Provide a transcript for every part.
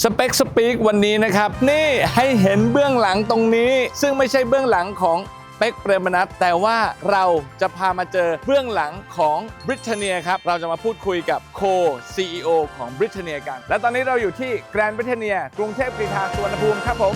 สเปคสปีกวันนี้นะครับ นี่ให้เห็นเบื้องหลังตรงนี้ ซึ่งไม่ใช่เบื้องหลังของเป็กเปรมนัทแต่ว่าเราจะพามาเจอเบื้องหลังของบริ t เนียครับ เราจะมาพูดคุยกับโค CEO ของบริ t เนียกัน และตอนนี้เราอยู่ที่แกรนด์บริ t เนียกรุงเทพกรีฑาสุวรรณภูมิครับผม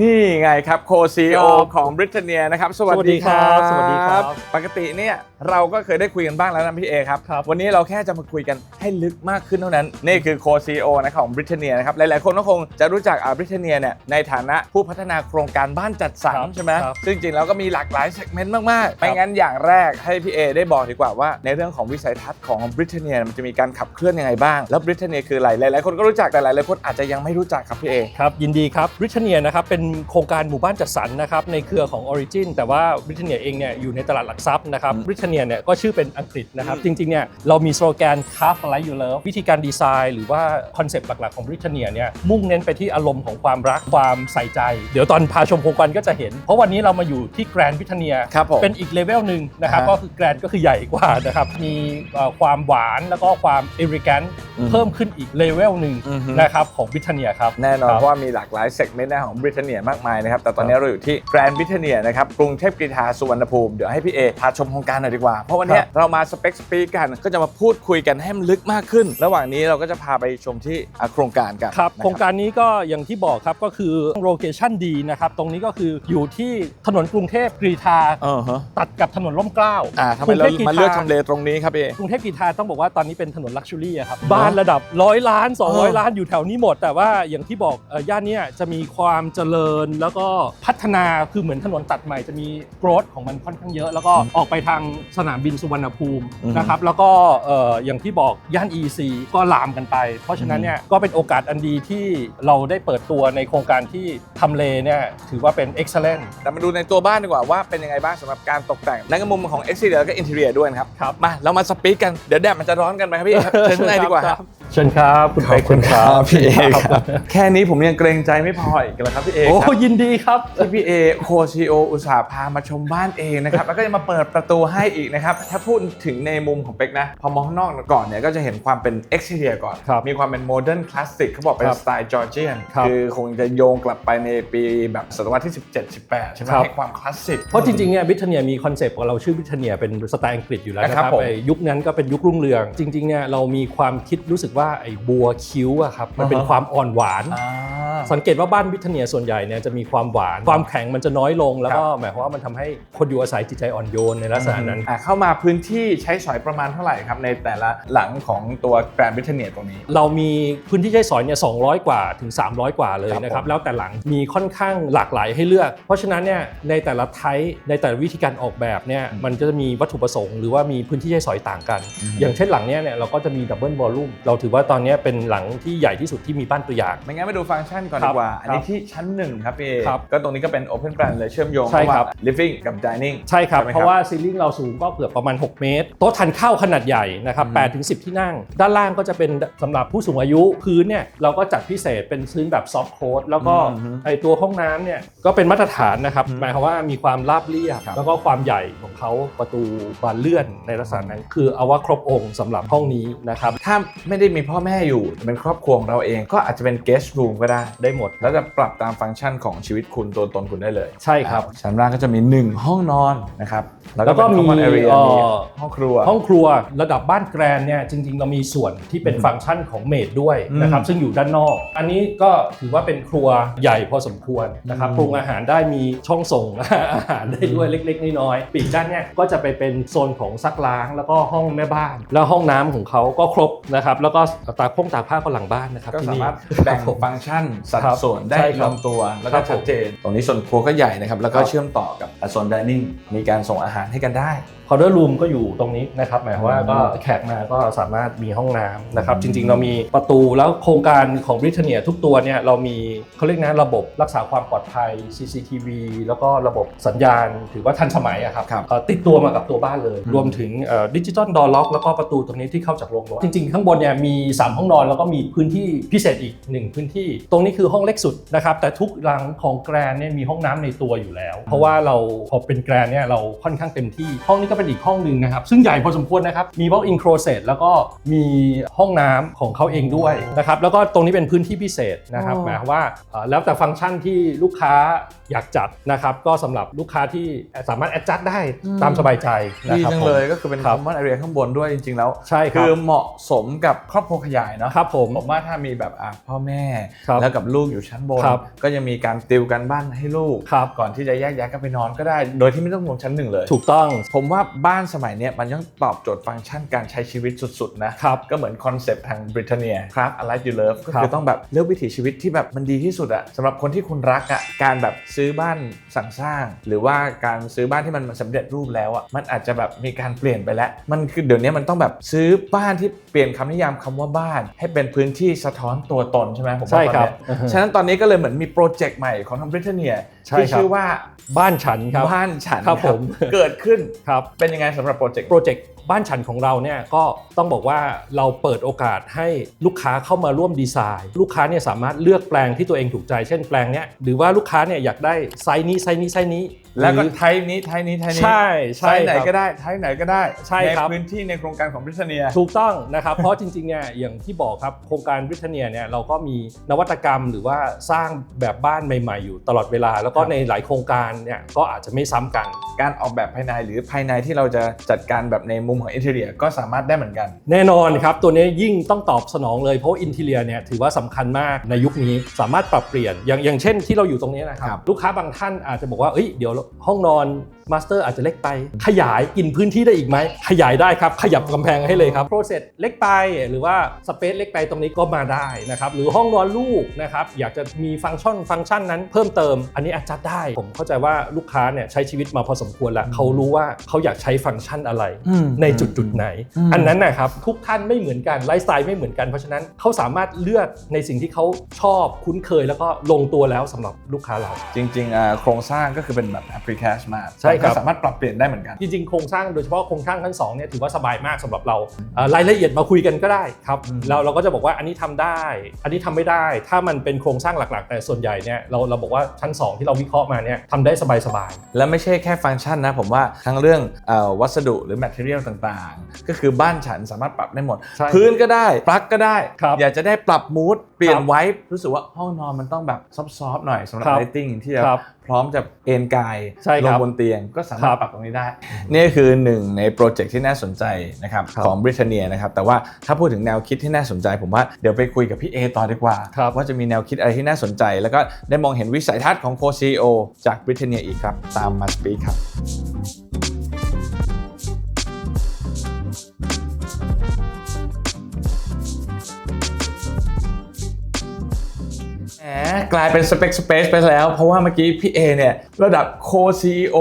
นี่ไงครับโคซีโอครับของบริ t เนียนะครับ สวัสสวัสดีดีครับครับสวัสดีครับ ปกติเนี่ยเราก็เคยได้คุยกันบ้างแล้วนะพี่เอครับครับ วันนี้เราแค่จะมาคุยกันให้ลึกมากขึ้นเท่านั้น นี่คือโคซีโอนะครับของบริ t เนียนะครับ หลายๆคนก็คงจะรู้จักบริ t เนียเนี่ยในฐานะผู้พัฒนาโครงการบ้านจัดสรรครับใช่ไหมครับซึ่งจริงๆแล้วก็มีหลากหลายเซกเมนต์มากๆไม่งั้นอย่างแรกให้พี่เอได้บอกดีกว่าว่าในเรื่องของวิสัยทัศน์ของบริ t เนียมันจะมีการขับเคลื่อนยังไงบ้างแล้วบริ t เนียคืออะไรหลายๆคนก็รู้จักแต่หลายๆคนอาจจะยังไม่รู้จักครับพี่เอครับยินดีครับบริ t เนียนะครับเป็นโครงการหมู่บ้านจัดสรรนะครับในเครือของ Origin แต่ว่าบริ t เนียเองเนี่ยอยู่ในตลาดหลักทรัพย์นะครับอืมบริ t เนียเนี่ยก็ชื่อเป็นอังกฤษนะครับอืมจริงๆเนี่ยเรามีสโลแกน Craft Like You Love วิธีการดีไซน์หรือว่าคอนเซปต์หลักๆของบริ t เนียเนี่ยมุ่งเน้นไปที่อารมณ์ของความรักความใส่ใจ เดี๋ยวตอนพาชมโครงการก็จะเห็น เพราะวันนี้เรามาอยู่ที่แกรนด์บริ t เนียครับผมเป็นอีกเลเวลหนึ่งนะครับฮะก็คือแกรนด์ก็คือใหญ่กว่านะครับมีเอ่อความหวานแล้วก็ความเอริแกนอืมเพิ่มขึ้นอีกเลเวลหนึ่งอือฮึนะครับของบริ t เนียครับแน่นอนครับเพราะว่ามีหลากหลายเซกเมนต์ของบริเตนเนียมากมายนะครับแต่ตอนนี้เราอยู่ที่แกรนด์บริเตนเนียนะครับกรุงเทพกรีฑาสุวรรณภูมิเดี๋ยวให้พี่เอพาชมโครงการหน่อยดีกว่า เพราะวันเนี้ยเรามาสเปคสปีกกันก็จะมาพูดคุยกันให้มันลึกมากขึ้น ระหว่างนี้เราก็จะพาไปชมที่อะโครงการกันครับนะโครงการนี้ก็อย่างที่บอกครับก็คือโลเคชั่นดีนะครับตรงนี้ก็คืออยู่ที่ถนนกรุงเทพกรีฑาเออฮะตัดกับถนนร่มเกล้าอ่าทำไมเรามาเลือกทำเลตรงนี้ครับพี่เอกรุงเทพกรีฑาต้องบอกว่าตอนนี้เป็นถนนลักชัวรี่อะครับบ้านระดับร้อยล้านเออ200 ล้านอยู่แถวนี้หมด แต่ว่าอย่างที่บอกเอ่อย่านเนี้ยจะมีความเจริญแล้วก็พัฒนาคือเหมือนถนนตัดใหม่จะมีโกรธของมันค่อนข้างเยอะ แล้วก็ออกไปทางสนามบินสุวรรณภูมินะครับแล้วก็เอ่ออย่างที่บอกย่าน EC ก็ลามกันไป เพราะฉะนั้นเนี่ยก็เป็นโอกาสอันดีที่เราได้เปิดตัวในโครงการที่ทำเลเนี่ยถือว่าเป็น excellent แต่มาดูในตัวบ้านดีกว่าว่าเป็นยังไงบ้างสำหรับการตกแต่งในมุมของ exterior แล้วก็ interior ด้วยนะครับ ครับ มา เรามาสปีกกัน เดี๋ยวแดดมันจะร้อนกันไปครับพี่เอกครับเชิญข้างในดีกว่าครับ เชิญครับ คุณขอบเป๊กคุณครับพี่เอคครับ แค่นี้ผมยังเกรงใจไม่พออีกแล้วครับพี่เอโอ้ครับยินดีครับ ที่พี่เอโคซีโออุตส่าห์พามาชมบ้านเองนะครับ แล้วก็จะมาเปิดประตูให้อีกนะครับ ถ้าพูดถึงในมุมของเป็กนะ พอมองข้างนอกก่อนเนี่ยก็จะเห็นความเป็น exterior ก่อน ครับมีความเป็นโมเดิร์นคลาสสิกเขาบอกเป็นครับสไตล์จอร์เจียนครับคือคงจะโยงกลับไปในปีแบบศตวรรษที่ 17 18 ใช่ไหมครับ ให้ความคลาสสิก เพราะจริงๆเนี่ยบริเทเนียมีคอนเซปต์ของเราชื่อบริเทเนียเป็นสไตล์อังกฤษอยู่แล้วนะคครัรับบผมไอ้ยุคนั้นก็เป็นยุครุ่งเรือง จริงๆเนี่ยเรามีความคิดรู้สึกว่าไอ้บัวคิ้วอะครับมันเป็นอ่าฮะความอ่อนหวานอ่า สังเกตว่าบ้านบริเทเนียส่วนใหญ่เนี่ยจะมีความหวาน ความแข็งมันจะน้อยลง แล้วก็หมายความว่ามันทำให้คนอยู่อาศัยจิตใจอ่อนโยนในลักษณะนั้นอะเข้ามาพื้นที่ใช้สอยประมาณเท่าไหร่ครับในแต่ละหลังของตัวแกรนด์บริเทเนียตรงนี้ เรามีพื้นที่ใช้สอยเนี่ย200กว่าถึง 300 กว่าเลยครับนะครับผมแล้วแต่หลังมีค่อนข้างหลากหลายให้เลือก เพราะฉะนั้นเนี่ยในแต่ละไทป์ในแต่ละวิธีการออกแบบเนี่ยมันก็จะมีวัตถุประสงค์ หรือว่ามีพื้นที่ใช้สอยต่างกัน อย่างเช่นหลังเนี้ยเนี่ยเราก็จะมีดับเบิลวอลลุ่มเราถือว่าตอนเนี้ยเป็นหลังที่ใหญ่ที่สุดที่มีบ้านตัวอย่างไม่งั้นมาดูฟังก์ชันก่อนครัดีบกว่า อันนี้ครับที่ชั้นหนึ่งครับพี่เอครับก็ตรงนี้ก็เป็น Open Plan เลยเชื่อมโยงใช่ระหครัว่างบ living กับ dining ใช่ครับใช่ไหมครับ เพราะว่าซีลิ่งเราสูงก็เกือบประมาณ 6 เมตร โต๊ะทานข้าวขนาดใหญ่นะครับอืม8ถึง10 ที่นั่ง ด้านล่างก็จะเป็นสำหรับผู้สูงอายุพื้นเนี่ยเราก็จัดพิเศษเป็นพื้นแบบซอฟต์โค้ดแล้วก็อืมไอตัวห้องน้ำเนี่ยก็เป็นมาตรฐานนะครับอืมหมายความว่ามีความราบเรียบครับแล้วก็ความใหญ่ของเขาประตูบานเลื่อนในลักษณะนั้น คือเอาว่าครบองค์สำหรับห้องนี้นะครับถ้าไม่ได้มีพ่อแม่อยู่เป็นครอบครัวของเราเองก็อาจจะเป็น guest room ก็ได้ได้หมด แล้วจะปรับตามฟังก์ชันของชีวิตคุณตัวตนคุณได้เลยใช่ครับ ชั้นล่างก็จะมี 1 ห้องนอนนะครับ แล้วก็แล้วก็เป็นมี common area เอ่อมีห้องครัว ห้องครัวระดับบ้านแกรนเนี่ยจริง ๆ เรามีส่วนที่เป็นฟังก์ชันของเมดด้วยนะครับอืมซึ่งอยู่ด้านนอก อันนี้ก็ถือว่าเป็นครัวใหญ่พอสมควรนะครับอืมปรุงอาหารได้มีช่องส่งอาหารได้ด้วยเล็ก ๆ น้อยๆปีกด้านเนี่ยก็จะไปเป็นโซนของซักล้าง แล้วก็ห้องแม่บ้าน แล้วห้องน้ำของเขาก็ครบนะครับแล้วก็ตากพงตากผ้าก็หลังบ้านนะครับก็ที่สานี่มารถแบ่งครับผมฟังก์ชันสัดครับส่วนได้ใช่คลรับงตัวแล้วครัก็บผมชัดเจน ตรงนี้ส่วนครัวก็ใหญ่นะครับแล้วก็ครับเชื่อมต่อกับโซน dining มีการส่งอาหารให้กันได้พาวเดอร์รูมก็อยู่ตรงนี้นะครับหมายความว่าอืมก็แขกมาก็สามารถมีห้องน้ำนะครับจริงๆ เรามีประตูแล้วโครงการของบริเทเนียทุกตัวเนี่ยเรามีเขาเรียกนะระบบรักษาความปลอดภัย CCTV แล้วก็ระบบสัญญาณ ถือว่าทันสมัยอะครับครับเอ่อติดตัวมากับตัวบ้านเลยอืมรวมถึงดิจิตอลดอร์ล็อกแล้วก็ประตูตรงนี้ที่เข้าจากโรงรถจริงๆ ข้างบนเนี่ยมี 3 ห้องนอนแล้วก็มีพื้นที่พิเศษอีก 1 พื้นที่ ตรงนี้คือห้องเล็กสุดนะครับแต่ทุกหลังของแกรนเนี่ยมีห้องน้ำในตัวอยู่แล้ว เพราะว่าเราพอเป็นแกรนเนี่ยเราค่อนข้างเต็มที่ ห้องนี้ก็เป็นอีกห้องหนึ่งนะครับ ซึ่งใหญ่พอสมควรนะครับ มี walk in closet แล้วก็มีห้องน้ำของเขาเองด้วยนะครับ แล้วก็ตรงนี้เป็นพื้นที่พิเศษนะครับอ๋อหมายความว่าเอ่อแล้วแต่ฟังก์ชันที่ลูกค้าอยากจัดนะครับ ก็สำหรับลูกค้าที่สามารถ adjust ได้ตามสบายใจนะดีครับจังผมเลยก็คือเป็นครับ common area ข้างบนด้วยจริง ๆ แล้วใช่ครับคือเหมาะสมกับครอบครัวขยายเนาะครับผมผมว่าถ้ามีแบบอะพ่อแม่ครับแล้วกับลูกอยู่ชั้นบนครับก็ยังมีการติวกันบ้านให้ลูกครับก่อนที่จะแยกย้ายกันไปนอนก็ได้ โดยที่ไม่ต้องลงชั้นหนึ่งเลย ถูกต้อง ผมว่าบ้านสมัยเนี้ยมันยังตอบโจทย์ฟังก์ชันการใช้ชีวิตสุดๆนะครับก็เหมือนคอนเซปต์ทางบริเตนเนียครับ a life you love ก็ครัคือบต้องแบบเลือกวิถีชีวิตที่แบบมันดีที่สุดอะสำหรับคนที่คุณรักอะการแบบซื้อบ้านสั่งสร้าง หรือว่าการซื้อบ้านที่มันสำเร็จรูปแล้วอะมันอาจจะแบบมีการเปลี่ยนไปแล้ว มันคือเดี๋ยวนี้มันต้องแบบซื้อบ้านที่เปลี่ยนคำนิยามคำว่าบ้าน ให้เป็นพื้นที่สะท้อนตัวตนใช่ไหมผมว่าใช่ครับตอนเนี้ยฉะนั้นตอนนี้ก็เลยเหมือนมีโปรเจกต์ใหม่ของทางบริเตนเนียใช่ที่ครับชื่อว่าบ้านฉันครับบ้านฉันครับผมเกิดขึ้นครับเป็นยังไงสำหรับโปรเจกต์โปรเจกต์ บ้านฉันของเราเนี่ยก็ต้องบอกว่าเราเปิดโอกาสให้ลูกค้าเข้ามาร่วมดีไซน์ ลูกค้าเนี่ยสามารถเลือกแปลงที่ตัวเองถูกใจ เช่นแปลงเนี้ยหรือว่าลูกค้าเนี่ยอยากได้ไซส์นี้ไซส์นี้ไซส์นี้แล้วก็หรือไทยนี้ไทยนี้ไทยนี้ใช่ไทใช่ยไหนครับก็ได้ไทยไหนก็ได้ใช่ครับพื้นที่ในโครงการของบริเตนเนียถูกต้องนะครับเพราะจริงๆเนี่ยอย่างที่บอกครับโครงการบริเทเนียเนี่ยเราก็มีนวัตกรรมหรือว่าสร้างแบบบ้านใหม่ ๆ อยู่ตลอดเวลา แล้วก็ครับในหลายโครงการเนี่ยก็อาจจะไม่ซ้ำกัน การออกแบบภายในหรือภายในที่เราจะจัดการแบบในมุมของอินเท i รียก็สามารถได้เหมือนกัน แน่นอนครับ ตัวนี้ยิ่งต้องตอบสนองเลยเพราะอินเทเลียเนี่ยถือว่าสำคัญมากในยุคนี้สามารถปรับเปลี่ยนอย่างอย่างเช่นที่เราอยู่ตรงนี้นะคครัรับบลูกค้าบางท่านอาจจะบอกว่าเอ้ยเดี๋ยวห้องนอน มาสเตอร์อาจจะเล็กไป ขยายกินพื้นที่ได้อีกไหม ขยายได้ครับ ขยับกำแพงให้เลยครับโปรเซสเล็กไป หรือว่าสเปซเล็กไปตรงนี้ก็มาได้นะครับ หรือห้องนอนลูกนะครับ อยากจะมีฟังก์ชันฟังก์ชันนั้นเพิ่มเติม อันนี้อาจจะได้ ผมเข้าใจว่าลูกค้าเนี่ยใช้ชีวิตมาพอสมควรแล้วเขารู้ว่าเขาอยากใช้ฟังก์ชันอะไรอืมในจุดจุดๆไหนอืมอันนั้นนะครับทุกท่านไม่เหมือนกันไลฟ์สไตล์ไม่เหมือนกันเพราะฉะนั้นเขาสามารถเลือกในสิ่งที่เขาชอบคุ้นเคยแล้วก็ลงตัวแล้วสำหรับลูกค้าเรา จริงๆอ่าโครงสร้างก็คือเป็นแบบ a p p l i c a t มาใช่ครับก็สามารถปรับเปลี่ยนได้เหมือนกัน จริงๆโครงสร้างโดยเฉพาะโครงสร้างทั้งสองเนี่ยถือว่าสบายมากสำหรับเราเอ่อรายละเอียดมาคุยกันก็ได้ครับอืมเราเราก็จะบอกว่าอันนี้ทำได้ อันนี้ทำไม่ได้ ถ้ามันเป็นโครงสร้างหลักๆ แต่ส่วนใหญ่เนี่ยเราเราบอกว่าชั้น 2 ที่เราวิเคราะห์มาเนี่ยทำได้สบายและไม่ใช่แค่ฟังก์ชันนะผมว่าทั้งเรื่องเออวัสดุหรือ material ต่างๆ ก็คือบ้านฉันสามารถปรับได้หมดใช่พื้นก็ได้ปลั๊กก็ได้ครับอยากจะได้ปรับมูดเปลี่ยนครับไว้รู้สึกว่าห้องนอนมันต้องแบบซอฟๆหน่อยสำหรับครับ lighting ที่จะครับ พร้อมจะเอนกายใช่ลคงรับบนเตียงก็สามารคถรับปรับตรงนี้ได้ นี่คือหนึ่งในโปรเจกต์ที่น่าสนใจนะครับครับของบริเตนเนียนะครับแต่ว่าถ้าพูดถึงแนวคิดที่น่าสนใจ ผมว่าเดี๋ยวไปคุยกับพี่เอต่อดีกว่าครับว่าจะมีแนวคิดอะไรที่น่าสนใจ แล้วก็ได้มองเห็นวิสัยทัศน์ของโคซีโอจากบริเตนเนียอีกครับ ตามมาสปีครับ กลายเป็นสเปคสเปซไปแล้ว เพราะว่าเมื่อกี้พี่เอเนี่ย ระดับโคซีโอ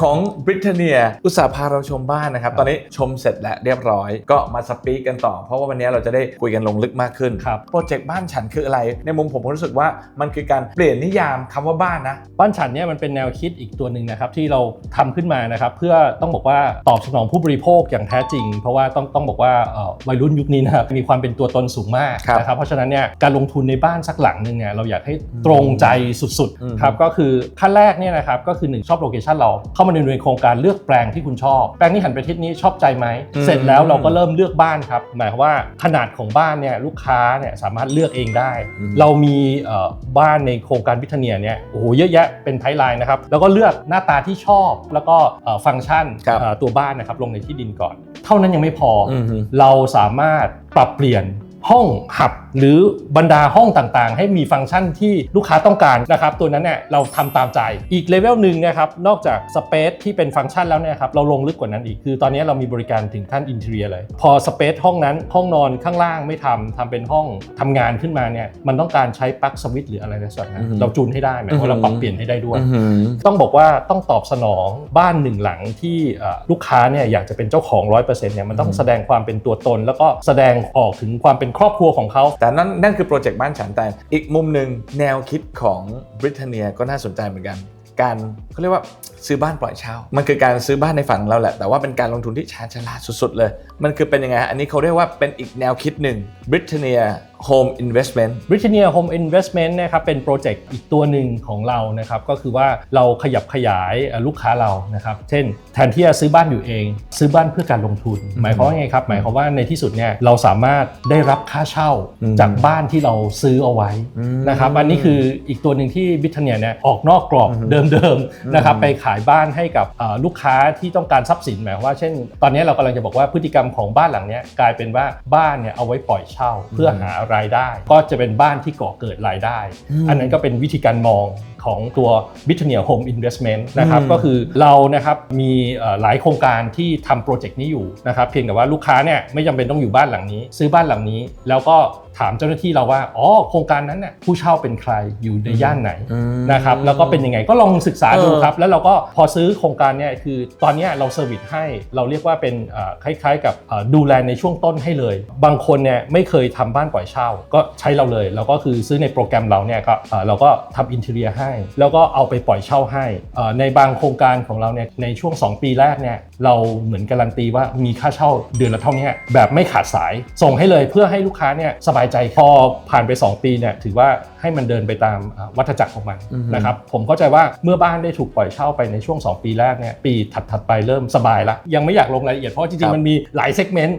ของบริเตนเนียอุตสาห์พาเราชมบ้านนะครับ ตอนนี้ชมเสร็จแล้วเรียบร้อย ก็มาสปีกกันต่อ เพราะว่าวันนี้เราจะได้คุยกันลงลึกมากขึ้นครับโปรเจกต์บ้านฉันคืออะไร ในมุมผมผมรู้สึกว่ามันคือการเปลี่ยนนิยามคำว่าบ้านนะ บ้านฉันเนี่ยมันเป็นแนวคิดอีกตัวหนึ่งนะครับที่เราทำขึ้นมานะครับเพื่อต้องบอกว่าตอบสนองผู้บริโภคอย่างแท้จริง เพราะว่าต้องต้องบอกว่าเอ่อวัยรุ่นยุคนี้นะครับมีความเป็นตัวตนสูงมากครับนะครับเพราะฉะนั้นเนี่ยการลงทุนในบ้านสักหลังหนึ่งเนี่ยเราอยากให้ตรงใจสุดอืมๆครับก็คือขั้นแรกเนี่ยนะครับก็คือหนึ่งชอบโลเคชันเราเข้ามาในโครงการเลือกแปลงที่คุณชอบ แปลงนี้หันไปทิศนี้ชอบใจไหม เสร็จแล้วเราก็เริ่มเลือกบ้านครับ หมายความว่าขนาดของบ้านเนี่ยลูกค้าเนี่ยสามารถเลือกเองได้ เรามีเอ่อบ้านในโครงการวิทเนียเนี่ยโอ้โหเยอะแยะเป็นไทป์ไลน์นะครับ แล้วก็เลือกหน้าตาที่ชอบ แล้วก็เอ่อฟังก์ชันครับเอ่อตัวบ้านนะครับลงในที่ดินก่อน เท่านั้นยังไม่พอออือฮึเราสามารถปรับเปลี่ยนห้องหับ หรือบรรดาห้องต่างๆ ให้มีฟังก์ชันที่ลูกค้าต้องการนะครับตัวนั้นเนี่ยเราทำตามใจอีกเลเวลหนึ่งนะครับนอกจากสเปซที่เป็นฟังก์ชันแล้วเนี่ยครับเราลงลึกกว่านั้นอีกคือตอนนี้เรามีบริการถึงขั้นอินเท i รียเลย พอสเปซห้องนั้นห้องนอนข้างล่างไม่ทำทำเป็นห้องทำงานขึ้นมาเนี่ยมันต้องการใช้ปลั๊กสวิตช์หรืออะไรในส่วนนั้นอือฮึเราจูนให้ได้หมายความว่าเราปรับเปลี่ยนให้ได้ด้วยอื้อหือต้องบอกว่าต้องตอบสนองบ้านหนึ่งหลังที่เอ่อลูกค้าเนี่ยอยากจะเป็นเจ้าของ 100%เนี่ยมันต้องอืมแสดงความเป็นตัวตน แล้วก็แสดงออกถึงความเป็นครอบครัวของเขาแต่นั่นนั่นคือโปรเจกต์บ้านฉันแต่อีกมุมหนึ่งแนวคิดของบริเตนเนียก็น่าสนใจเหมือนกัน การเขาเรียกว่าซื้อบ้านปล่อยเช่า มันคือการซื้อบ้านในฝันของเราแหละ แต่ว่าเป็นการลงทุนที่ชาญฉลาดสุดๆเลย มันคือเป็นยังไง อันนี้เขาเรียกว่าเป็นอีกแนวคิดหนึ่งบริเตนเนีย Home Investment Britannia Home Investment นะครับเป็นโปรเจกต์อีกตัวหนึ่งของเรานะครับก็คือว่าเราขยับขยายเอ่อลูกค้าเรานะครับเช่นแทนที่จะซื้อบ้านอยู่เอง ซื้อบ้านเพื่อการลงทุน หมายความว่าไงครับ หมายความว่าในที่สุดเนี่ยเราสามารถได้รับค่าเช่าอืมจากบ้านที่เราซื้อเอาไว้อืมนะครับอันนี้คืออีกตัวหนึ่งที่ Britannia เนี่ยออกนอกกรอบอืมเดิมๆนะครับอืมไปขายบ้านให้กับเอ่อลูกค้าที่ต้องการทรัพย์สินหมายความว่าเช่น ตอนนี้เรากำลังจะบอกว่าพฤติกรรมของบ้านหลังเนี้ยกลายเป็นว่าบ้านเนี่ยเอาไว้ปล่อยเช่าเพื่อหารายได้ ก็จะเป็นบ้านที่ก่อเกิดรายได้อืมอันนั้นก็เป็นวิธีการมอง ของตัว Britannia Home Investment นะครับอืมก็คือเรานะครับมีเอ่อหลายโครงการที่ทำโปรเจกต์นี้อยู่นะครับเพียงแต่ว่าลูกค้าเนี่ยไม่จำเป็นต้องอยู่บ้านหลังนี้ ซื้อบ้านหลังนี้ แล้วก็ถามเจ้าหน้าที่เราว่าอ๋อโครงการนั้นน่ะผู้เช่าเป็นใครอยู่ในย่านไหนอืมนะครับแล้วก็เป็นยังไงก็ลองศึกษาดูเออครับ แล้วเราก็พอซื้อโครงการเนี่ยคือตอนเนี้ยเราเซอร์วิสให้เราเรียกว่าเป็นเอ่อคล้ายๆ กับเอ่อดูแลในช่วงต้นให้เลย บางคนเนี่ยไม่เคยทำบ้านปล่อยเช่า ก็ใช้เราเลยแล้วก็คือซื้อในโปรแกรมเราเนี่ยก็เอ่อเราก็ทำอินเท i รียให้แล้วก็เอาไปปล่อยเช่าให้ในบางโครงการของเราเนี่ยในช่วง 2 ปีแรกเนี่ยเราเหมือนการันตีว่ามีค่าเช่าเดือนละเท่านี้แบบไม่ขาดสาย ส่งให้เลยเพื่อให้ลูกค้าเนี่ยสบายใจพอผ่านไป 2 ปีเนี่ยถือว่าให้มันเดินไปตามเอ่อวัฏจักรของมันอือฮึนะครับผมเข้าใจว่าเมื่อบ้านได้ถูกปล่อยเช่าไปในช่วง 2 ปีแรกเนี่ยปีถัดๆไปเริ่มสบายละยังไม่อยากลงรายละเอียดเพราะจครัริงบๆมันมีหลายเซกเมนต์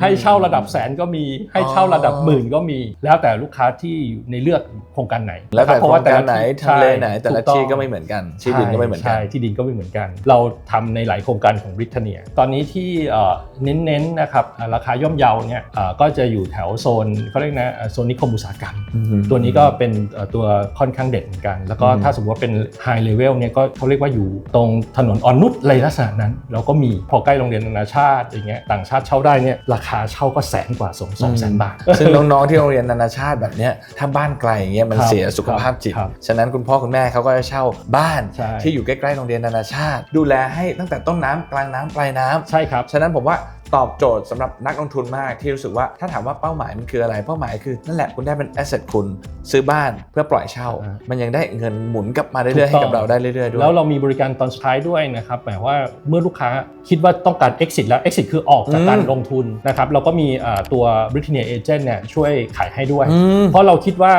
ให้เช่าระดับแสนก็มีให้เช่าระดับหมื่นก็มี แล้วแต่ลูกค้าที่ในเลือกโครงการไหนแล้วแต่นะโครงการไหนที่ทำเลไหนแต่ละถูต้องที่ก็ไม่เหมือนกันที่ดินก็ไม่เหมือนกันใช่ที่ดินก็ไม่เหมือนกัน เราทำในหลายโครงการของบริ t เนีย ตอนนี้ที่เอ่อเน้นๆนะครับอ่าราคาย่อมเยาเนี่ยเอ่อก็จะอยู่แถวโซนเขาเรียกนะเอ่อโซนนิคมอุตสาหกรรมอืมตัวนี้ก็เป็นเอ่อตัวค่อนข้างเด่นเหมือนกัน แล้วก็อืมถ้าสมมติว่าเป็นไฮเลเวลเนี่ยก็เขาเรียกว่าอยู่ตรงถนนอ่อนนุชอะไรลักษณะนั้น เราก็มีพอใกล้โรงเรียนนานาชาติอย่างเงี้ยต่างชาติเช่าได้เนี่ยราคาเช่าก็แสนกว่าสองสองแสนบาท ซึ่งน้องๆที่โรงเรียนนานาชาติแบบเนี้ยถ้าบ้านไกลอย่างเงี้ยมันครับเสียสุขภาพจิตครับฉะนั้นคุณพ่อคุณแม่เขาก็จะเช่าบ้านใช่ที่อยู่ใกล้ๆโรงเรียนนานาชาติ ดูแลให้ตั้งแต่ต้นน้ำกลางน้ำปลายน้ำใช่ครับ ฉะนั้นผมว่า ตอบโจทย์สำหรับนักลงทุนมากที่รู้สึกว่าถ้าถามว่าเป้าหมายมันคืออะไร เป้าหมายคือนั่นแหละคุณได้เป็นแอสเซทคุณ ซื้อบ้านเพื่อปล่อยเช่า มันยังได้เงินหมุนกลับมาเรื่อยๆให้กับเราได้เรื่อยๆด้วยแล้วเรามีบริการตอนสุดท้ายด้วยนะครับหมายว่าเมื่อลูกค้าคิดว่าต้องการ exit แล้ว exit คือออกจากการลงทุนนะครับเราก็มีตัว Britannia Agent เนี่ยช่วยขายให้ด้วย เพราะเราคิดว่า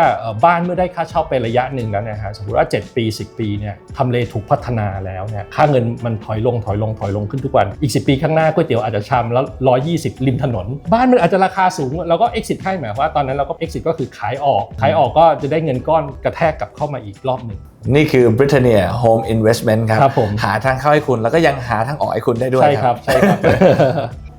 บ้านเมื่อได้ค่าเช่าไประยะหนึ่งแล้วนะฮะสมมติว่า 7 ปี 10 ปีเนี่ยทำเลถูกพัฒนาแล้วเนี่ยค่าเงินมันถอยลงถอยลงถอยลงขึ้นทุกวันอีก 10 ปีข้างหน้าก๋วยเตี๋ยวอาจจะชามแล้ว120 ริมถนน บ้านมันอาจจะราคาสูงเราก็ exit ให้หมายความว่าตอนนั้นเราก็ exit ก็คือขายออก ขายออกก็จะได้เงินก้อนกระแทกกลับเข้ามาอีกรอบหนึ่งนี่คือ Britannia Home Investment ครับครับผมหาทางเข้าให้คุณแล้วก็ยังหาทางออกให้คุณได้ด้วยใช่ครับใช่ครับ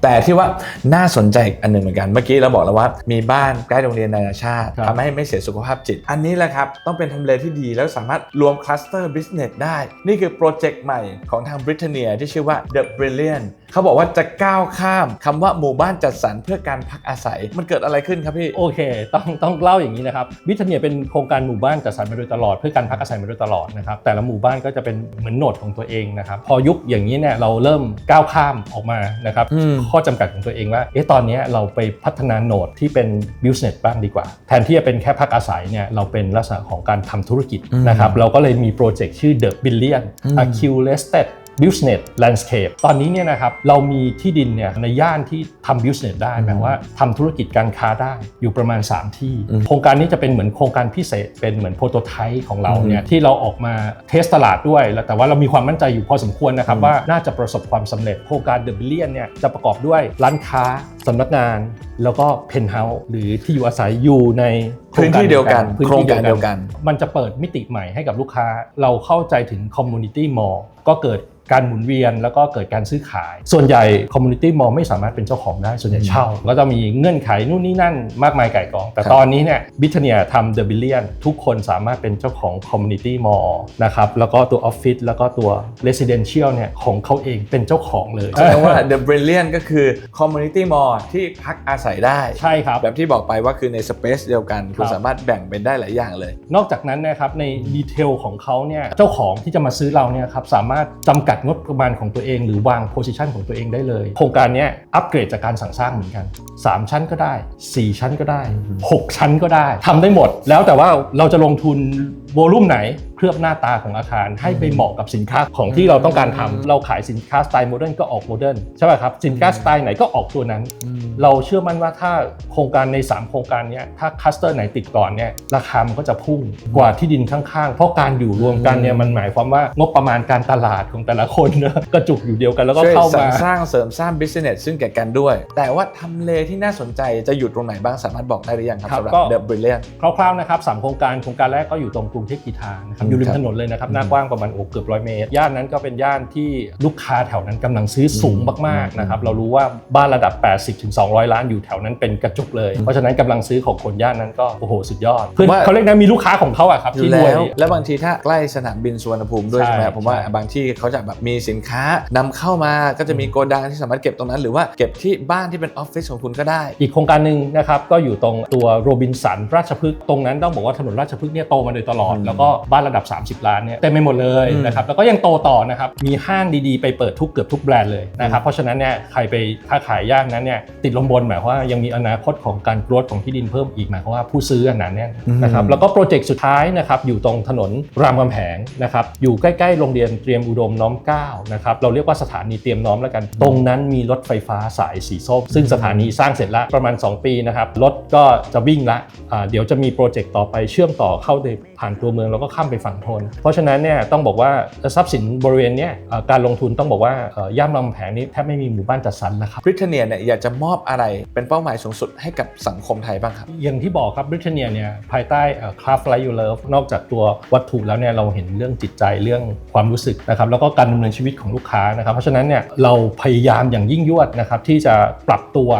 แต่ที่ว่าน่าสนใจอีกอันหนึ่งเหมือนกันเมื่อกี้เราบอกแล้วว่ามีบ้านใกล้โรงเรียนนานาชาติครับทำให้ไม่เสียสุขภาพจิต อันนี้แหละครับ ต้องเป็นทำเลที่ดีแล้วสามารถรวมคลัสเตอร์บิสเนสได้ นี่คือโปรเจกต์ใหม่ของทาง Britannia ที่ชื่อว่า The Brilliant เขาบอกว่าจะก้าวข้ามคำว่าหมู่บ้านจัดสรรเพื่อการพักอาศัย มันเกิดอะไรขึ้นครับพี่ โอเค ต้องต้องเล่าอย่างนี้นะครับ วิทเนียเป็นโครงการหมู่บ้านจัดสรรมาโดยตลอดเพื่อการพักอาศัยมาโดยตลอดนะครับ แต่ละหมู่บ้านก็จะเป็นเหมือนโหนดของตัวเองนะครับ พอยุคอย่างนี้เนี่ยเราเริ่มก้าวข้ามออกมานะครับอืมข้อจำกัดของตัวเองว่า เอ๊ะ ตอนนี้เราไปพัฒนาโหนดที่เป็น business บ้างดีกว่า แทนที่จะเป็นแค่พักอาศัยเนี่ย เราเป็นลักษณะของการทำธุรกิจอืมนะครับ เราก็เลยมีโปรเจกต์ชื่อ The Billion อืม Accumulated business landscape ตอนนี้เนี่ยนะครับเรามีที่ดินเนี่ยในย่านที่ทำ business ได้หมายว่าทำธุรกิจการค้าได้อยู่ประมาณ 3 ที่อืมโครงการนี้จะเป็นเหมือนโครงการพิเศษ เป็นเหมือนโปรโตไทป์ของเราเนี่ยที่เราออกมาเทสตลาดด้วยแล้วแต่ว่าเรามีความมั่นใจอยู่พอสมควรนะครับอืมว่าน่าจะประสบความสำเร็จโครงการ The Billion เนี่ยจะประกอบด้วยร้านค้าสำนักงาน แล้วก็เพนท์เฮาส์หรือที่อยู่อาศัยอยู่ในพื้นที่เดียวกันพื้นโครงที่การเดียวกัน มันจะเปิดมิติใหม่ให้กับลูกค้า เราเข้าใจถึง Community Mall ก็เกิดการหมุนเวียนแล้วก็เกิดการซื้อขาย ส่วนใหญ่ Community Mall ไม่สามารถเป็นเจ้าของได้ ส่วนใหญ่เช่า ก็จะมีเงื่อนไขนู่นนี่นั่นมากมายไก่กอง แต่ครับตอนนี้เนี่ยบิทเนียทำ The Billion ทุกคนสามารถเป็นเจ้าของ Community Mall นะครับ แล้วก็ตัวออฟฟิศแล้วก็ตัว Residential เนี่ยของเขาเองเป็นเจ้าของเลยแสดงว่า The Brilliant ก็คือ Community Mall ที่พักอาศัยได้ใช่ครับแบบที่บอกไปว่าคือในสเปซเดียวกันคุณครับสามารถแบ่งเป็นได้หลายอย่างเลย นอกจากนั้นนะครับในดีเทลของเขาเนี่ยเจ้าของที่จะมาซื้อเราเนี่ยครับสามารถจำกัดงบประมาณของตัวเอง หรือวางโพซิชันของตัวเองได้เลย โครงการเนี้ยอัปเกรดจากการสั่งสร้างเหมือนกัน 3 ชั้นก็ได้ 4 ชั้นก็ได้ 6 ชั้นก็ได้ทำได้หมด แล้วแต่ว่าเราจะลงทุนโวลุ่มไหนเคลือบหน้าตาของอาคารให้ไปเหมาะกับสินค้าของที่เราต้องการทำเราขายสินค้าสไตล์โมเดิร์นก็ออกโมเดิร์นใช่ป่ะครับสินค้าสไตล์ไหนก็ออกตัวนั้น เราเชื่อมั่นว่าถ้าโครงการใน 3 โครงการเนี้ยถ้าคลัสเตอร์ไหนติดก่อนเนี่ยราคามันก็จะพุ่งกว่าที่ดินข้างๆ เพราะการอยู่รวมกันเนี่ยมันหมายความว่างบประมาณการตลาดของแต่ละคนเนอะกระจุกอยู่เดียวกันแล้วก็ช่วยเข้าสรมารสร้างเสริมสร้าง business ซึ่งแก่กันด้วย แต่ว่าทำเลที่น่าสนใจจะอยู่ตรงไหนบ้างสามารถบอกได้หรือยังครับครับสำหรับก็ The Brilliant คร่าวๆนะครับสามโครงการโครงการแรกก็อยู่ตรงกรุงเทพกีทานะครับอืมอยู่ริคมรับถนนเลยนะครับหน้ากว้างประมาณโอ้เกือบร้อยเมตร ย่านนั้นก็เป็นย่านที่ลูกค้าแถวนั้นกำลังซื้อสูงมากๆนะครับเรารู้ว่าบ้านระดับ 80ถึง200 ล้านอยู่แถวนั้นเป็นกระจุกเลย เพราะฉะนั้นกำลังซื้อของคนย่านนั้นก็โอ้โหสุดยอดเพื่อนว่าเขาเรียกนะมีลูกค้าของเขาอะครับอยู่ที่รแล้วยวแล้วบางทีถ้าใกล้สนามบินสุวรรณภูมิด้วยใช่ใช่ไหมครับผมว่าใช่บางที่เขาจะแบบมีสินค้านำเข้ามาก็จะมีโกดังที่สามารถเก็บตรงนั้น หรือว่าเก็บที่บ้านที่เป็นออฟฟิศของคุณก็ได้ อีกโครงการหนึ่งนะครับก็อยู่ตรงตัวโรบินสันราชพฤกษ์ตรงนั้นต้องบอกว่าถนนราชพฤกษ์เนี่ยโตมาโดยตลอดอืมแล้วก็บ้านระดับ 30 ล้านเนี่ยเต็มไปหมดเลยอืมนะครับแล้วก็ยังโตต่อนะครับมีห้างดีๆ ไปเปิดทุกเกือบทุกแบรนด์เลยนะครับเพราะฉะนั้นเนี่ยใครไปค้าขายย่านนั้นเนี่ยติดลมบนหมายความว่ายังมีอนาคตของการกรดของที่ดินเพิ่มอีกหมายความว่าผู้ซื้ออันนั้นเนี่ยนะครับแล้วก็โปรเจกต์สุดท้ายนะครับอยู่ตรงถนนรามคำแหงนะครับอยู่ใกล้ๆโรงเรียนเตรียมอุดมน้อมเกล้านะครับเราเรียกว่าสถานีเตรียมน้อมแล้วกัน ตรงนั้นมีรถไฟฟ้าสายสีส้มซึ่งสถานีสร้างเสร็จแล้วประมาณ 2 ปีนะครับรถก็จะวิ่งละอ่าเดี๋ยวจะมีโปรเจกต์ต่อไปเชื่อมต่อเข้าในผ่านตัวเมืองแล้วก็ข้ามไปฝั่งทน เพราะฉะนั้นเนี่ยต้องบอกว่าทรัพย์สินบริเวณเนี้ยอ่าการลงทุนต้องบอกว่าเอ่ย่านรามคำแหงนี้แทบไม่มีหมู่บ้านจัดสรรแล้วครับบริเตเนียเนี่ยอยากจะมอบอะไรเป็นเป้าหมายสูงสุดให้กับสังคมไทยบ้างครับ อย่างที่บอกครับบริเตเนียเนี่ยภายใต้คราฟไลท์ยูเลิฟนอกจากตัววัตถุแล้วเนี่ยเราเห็นเรื่องจิตใจเรื่องความรู้สึกนะครับแล้วก็การดำเนินชีวิตของลูกค้านะครับ เพราะฉะนั้นเนี่ยเราพยายามอย่างยิ่งยวดนะครับที่จะปรับตัว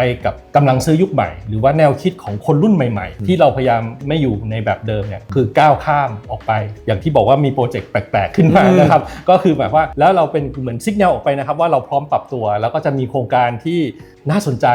ไปกับกำลังซื้อยุคใหม่ หรือว่าแนวคิดของคนรุ่นใหม่ ๆ ที่เราพยายามไม่อยู่ในแบบเดิมเนี่ยคือก้าวข้ามออกไป อย่างที่บอกว่ามีโปรเจกต์แปลกๆขึ้นมานะครับก็คือแบบว่าแล้วเราเป็นเหมือนซิกแนลออกไปนะครับว่าเราพร้อมปรับตัว แล้วก็จะมีโครงการที่น่าสนใจ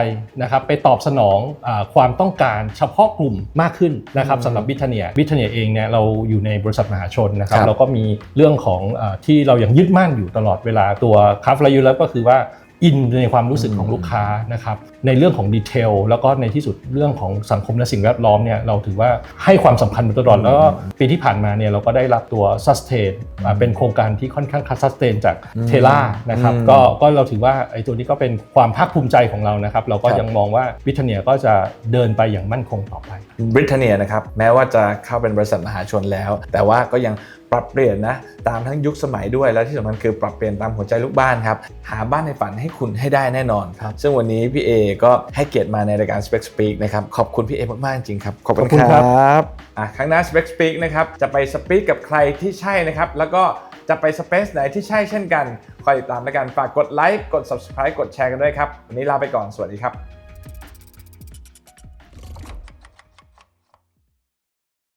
นะครับไปตอบสนองอาความต้องการเฉพาะกลุ่มมากขึ้นนะครับอืมสำหรับบิทเนียบิทเนียเองเนี่ยเราอยู่ในบริษัทมหาชนนะครับครับเราก็มีเรื่องของอาที่เรายังยึดมั่นอยู่ตลอดเวลาตัวคาฟลายูแล้วก็คือว่า อินในความรู้สึกของลูกค้านะครับในเรื่องของดีเทลแล้วก็ในที่สุดเรื่องของสังคมและสิ่งแวดล้อมเนี่ยเราถือว่าให้ความสำคัญมาตลอดแล้วก็ปีที่ผ่านมาเนี่ยเราก็ได้รับตัว sustain อ่าเป็นโครงการที่ค่อนข้าง sustain จากเทล่านะครับอืมก็ก็เราถือว่าไอ้ตัวนี้ก็เป็นความภาคภูมิใจของเรานะครับ เราก็ครับยังมองว่าวิทเนียก็จะเดินไปอย่างมั่นคงต่อไปบริเตเนียนะครับแม้ว่าจะเข้าเป็นบริษัทมหาชนแล้ว แต่ว่าก็ยังปรับเปลี่ยนนะตามทั้งยุคสมัยด้วย แล้วที่สำคัญคือปรับเปลี่ยนตามหัวใจลูกบ้านครับ หาบ้านในฝันให้คุณให้ได้แน่นอนครับซึ่งวันนี้พี่เอก็ให้เกียรติมาในรายการ Spec Speak นะครับขอบคุณพี่เอมากๆจริงครับขอบคุณขอบคุณคครัรับอะครั้งหน้า Spec Speak นะครับจะไปสปีกกับใครที่ใช่นะครับแล้วก็จะไปสเปซไหนที่ใช่เช่นกัน คอยติดตามแล้วกัน ฝากกดไลค์ กด subscribe กดแชร์กันด้วยครับ วันนี้ลาไปก่อน สวัสดีครับ